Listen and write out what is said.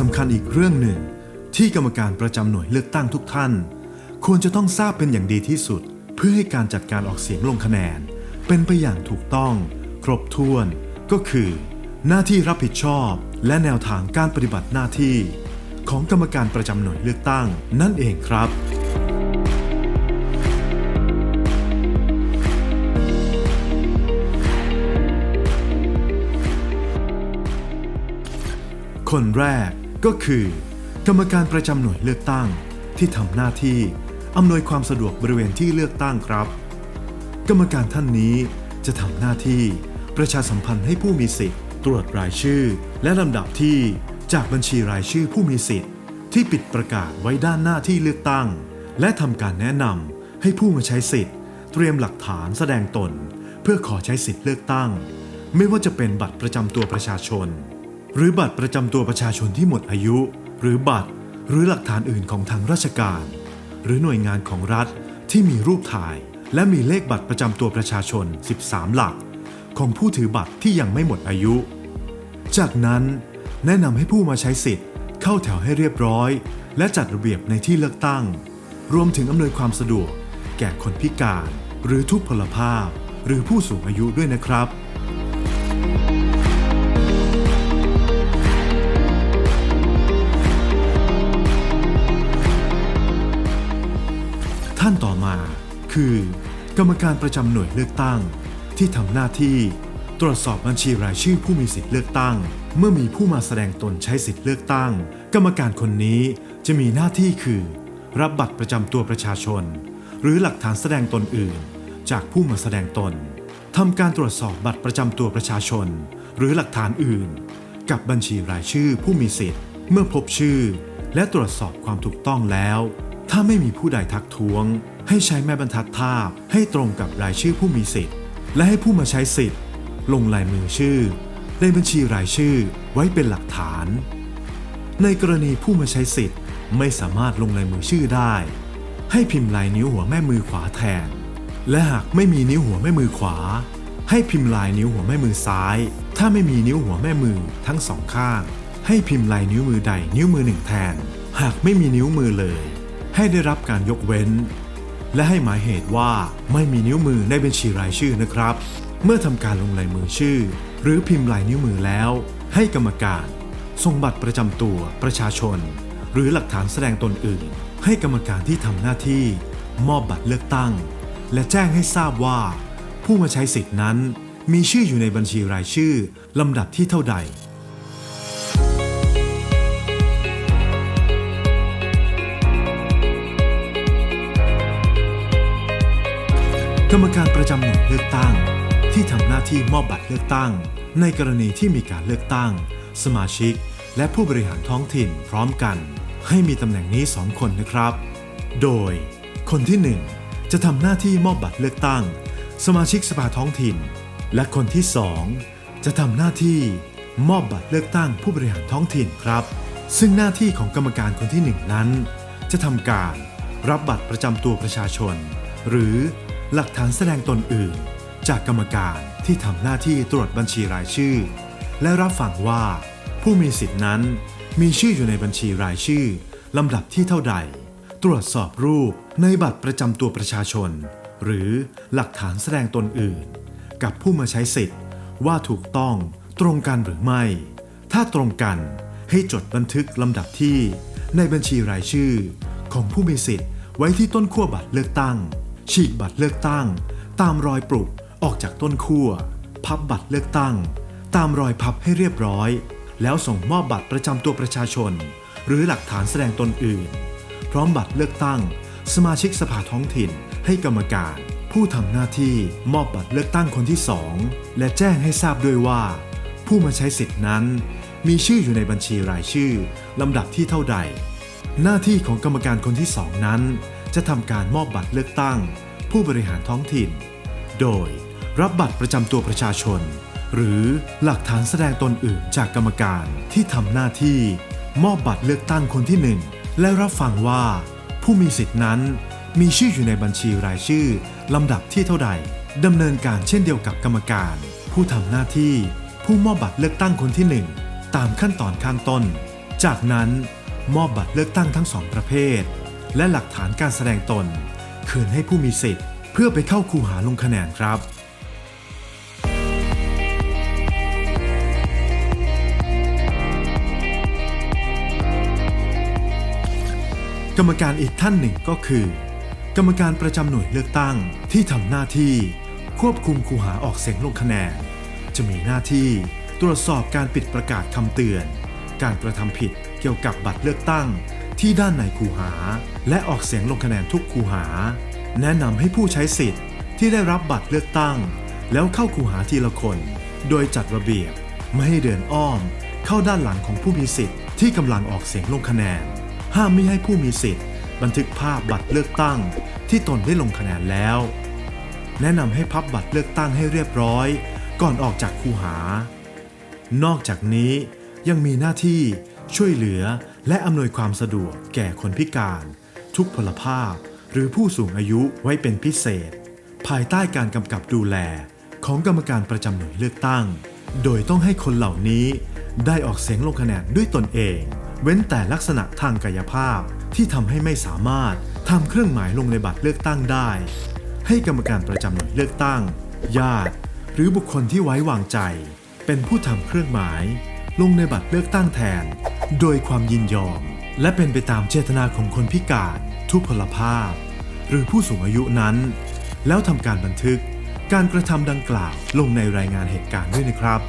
สำคัญอีกเรื่องหนึ่ง ที่กรรมการประจำหน่วยเลือกตั้งทุกท่าน ควรจะต้องทราบเป็นอย่างดีที่สุด เพื่อให้การจัดการออกเสียงลงคะแนน เป็นไปอย่างถูกต้อง ครบถ้วน ก็คือ หน้าที่รับผิดชอบ และแนวทางการปฏิบัติหน้าที่ ของกรรมการประจำหน่วยเลือกตั้ง นั่นเองครับคนแรก ก็คือ กรรมการประจำหน่วยเลือกตั้งที่ทำหน้าที่อำนวยความสะดวกบริเวณที่เลือกตั้งครับ กรรมการท่านนี้จะทำหน้าที่ประชาสัมพันธ์ให้ผู้มีสิทธิ์ ตรวจรายชื่อ และลำดับที่จากบัญชีรายชื่อผู้มีสิทธิ์ ที่ปิดประกาศไว้ด้านหน้าที่เลือกตั้ง และทำการแนะนำให้ผู้มาใช้สิทธิ์ เตรียมหลักฐานแสดงตน เพื่อขอใช้สิทธิ์เลือกตั้ง ไม่ว่าจะเป็นบัตรประจำตัวประชาชน หรือบัตรประจำตัวประชาชนที่หมดอายุ หรือบัตรหรือหลักฐานอื่นของทางราชการ หรือหน่วยงานของรัฐที่มีรูปถ่าย และมีเลขบัตรประจำตัวประชาชน 13 หลัก ของผู้ถือบัตรที่ยังไม่หมดอายุ จากนั้น แนะนำให้ผู้มาใช้สิทธิ์ เข้าแถวให้เรียบร้อย และจัดระเบียบในที่เลือกตั้ง รวมถึงอำนวยความสะดวก แก่คนพิการ หรือทุพพลภาพ หรือผู้สูงอายุด้วยนะครับ คือ กรรมการประจำหน่วยเลือกตั้ง ที่ทำหน้าที่ตรวจสอบบัญชีรายชื่อผู้มีสิทธิ์เลือกตั้ง เมื่อมีผู้มาแสดงตนใช้สิทธิ์เลือกตั้ง กรรมการคนนี้จะมีหน้าที่คือ รับบัตรประจำตัวประชาชน หรือหลักฐานแสดงตนอื่น จากผู้มาแสดงตนทำการตรวจสอบบัตรประจำตัวประชาชน หรือหลักฐานอื่น กับบัญชีรายชื่อผู้มีสิทธิ์ เมื่อพบชื่อ และตรวจสอบความถูกต้องแล้ว ถ้าไม่มีผู้ใดทักท้วง ให้ใช้แม่บรรทัดภาพให้ตรงกับรายชื่อผู้มีสิทธิ์ และให้ผู้มาใช้สิทธิ์ ลงลายมือชื่อ ในบัญชีรายชื่อไว้เป็นหลักฐาน ในกรณีผู้มาใช้สิทธิ์ไม่สามารถลงลายมือชื่อได้ ให้พิมพ์ลายนิ้วหัวแม่มือขวาแทน และหากไม่มีนิ้วหัวแม่มือขวา ให้พิมพ์ลายนิ้วหัวแม่มือซ้าย ถ้าไม่มีนิ้วหัวแม่มือทั้งสองข้าง ให้พิมพ์ลายนิ้วมือใดนิ้วมือหนึ่งแทน หากไม่มีนิ้วมือเลย ให้ได้รับการยกเว้น และให้หมายเหตุว่าไม่มีนิ้วมือในบัญชีรายชื่อนะครับ เมื่อทำการลงลายมือชื่อ หรือพิมพ์ลายนิ้วมือแล้ว ให้กรรมการส่งบัตรประจำตัวประชาชน หรือหลักฐานแสดงตนอื่น ให้กรรมการที่ทำหน้าที่ มอบบัตรเลือกตั้ง และแจ้งให้ทราบว่า ผู้มาใช้สิทธินั้น มีชื่ออยู่ในบัญชีรายชื่อลำดับที่เท่าใด รรมการประจำหน่วยเลือกตั้ง ที่ทำหน้าที่มอบบัตรเลือกตั้ง ในกรณีที่มีการเลือกตั้ง สมาชิก และผู้บริหารท้องถิ่นพร้อมกัน ให้มีตำแหน่งนี้2คนนะครับ โดย คนที่ 1 จะทำหน้าที่มอบบัตรเลือกตั้ง สมาชิกสภาท้องถิ่น และคนที่ 2 จะทำหน้าที่มอบบัตรเลือกตั้งผู้บริหารท้องถิ่นครับ ซึ่งหน้าที่ของกรรมการคนที่ 1 นั้น จะทำการรับบัตรประจำตัวประชาชน หรือ หลักฐานแสดงตนอื่น จากกรรมการที่ทำหน้าที่ตรวจบัญชีรายชื่อ และรับฟังว่า ผู้มีสิทธินั้นมีชื่ออยู่ในบัญชีรายชื่อลำดับที่เท่าใด ตรวจสอบรูปในบัตรประจำตัวประชาชน หรือหลักฐานแสดงตนอื่น กับผู้มาใช้สิทธิ์ว่าถูกต้องตรงกันหรือไม่ ถ้าตรงกันให้จดบันทึกลำดับที่ ในบัญชีรายชื่อ ของผู้มีสิทธิ์ไว้ที่ต้นขั้วบัตรเลือกตั้ง ฉีกบัตรเลือกตั้ง ตามรอยปลุกออกจากต้นขั้วพับบัตรเลือกตั้ง ตามรอยพับให้เรียบร้อย แล้วส่งมอบบัตรประจำตัวประชาชน หรือหลักฐานแสดงตนอื่น พร้อมบัตรเลือกตั้ง สมาชิกสภาท้องถิ่น ให้กรรมการ ผู้ทำหน้าที่มอบบัตรเลือกตั้งคนที่สองและแจ้งให้ทราบด้วยว่า ผู้มาใช้สิทธินั้น มีชื่ออยู่ในบัญชีรายชื่อลำดับที่เท่าใด หน้าที่ของกรรมการคนที่สองนั้น จะทำการมอบบัตรเลือกตั้ง ผู้บริหารท้องถิ่น โดยรับบัตรประจำตัวประชาชน หรือหลักฐานแสดงตนอื่นจากกรรมการที่ทำหน้าที่ มอบบัตรเลือกตั้งคนที่หนึ่งและรับฟังว่า ผู้มีสิทธินั้นมีชื่ออยู่ในบัญชีรายชื่อลำดับที่เท่าใดดำเนินการเช่นเดียวกับกรรมการ ผู้ทำหน้าที่ ผู้มอบบัตรเลือกตั้งคนที่หนึ่งตามขั้นตอนข้างต้น จากนั้นมอบบัตรเลือกตั้งทั้งสองประเภท และหลักฐานการแสดงตน คืนให้ผู้มีสิทธิ์ เพื่อไปเข้าคูหาลงคะแนนครับกรรมการอีกท่านหนึ่งก็คือ กรรมการประจำหน่วยเลือกตั้งที่ทำหน้าที่ ควบคุมคูหาออกเสียงลงคะแนน จะมีหน้าที่ตรวจสอบการปิดประกาศคำเตือน การกระทำผิดเกี่ยวกับบัตรเลือกตั้ง ที่ด้านในคูหา และออกเสียงลงคะแนนทุกคูหา แนะนำให้ผู้ใช้สิทธิ์ที่ได้รับบัตรเลือกตั้ง แล้วเข้าคูหาทีละคน โดยจัดระเบียบ ไม่ให้เดินอ้อม เข้าด้านหลังของผู้มีสิทธิ์ที่กำลังออกเสียงลงคะแนน ห้ามไม่ให้ผู้มีสิทธิ์ บันทึกภาพบัตรเลือกตั้ง ที่ตนได้ลงคะแนนแล้ว แนะนำให้พับบัตรเลือกตั้งให้เรียบร้อย ก่อนออกจากคูหา นอกจากนี้ยังมีหน้าที่ช่วยเหลือ และอำนวยความสะดวกแก่คนพิการ ทุกพลภาพ หรือผู้สูงอายุไว้เป็นพิเศษ ภายใต้การกำกับดูแลของกรรมการประจำหน่วยเลือกตั้ง โดยต้องให้คนเหล่านี้ได้ออกเสียงลงคะแนนด้วยตนเอง เว้นแต่ลักษณะทางกายภาพที่ทำให้ไม่สามารถทำเครื่องหมายลงในบัตรเลือกตั้งได้ ให้กรรมการประจำหน่วยเลือกตั้ง ญาติ หรือบุคคลที่ไว้วางใจ เป็นผู้ทำเครื่องหมาย ลงในบัตรเลือกตั้งแทน โดยความยินยอม และเป็นไปตามเจตนาของคนพิการทุพพลภาพ หรือผู้สูงอายุนั้น แล้วทำการบันทึกการกระทำดังกล่าวลงในรายงานเหตุการณ์ด้วยนะครับ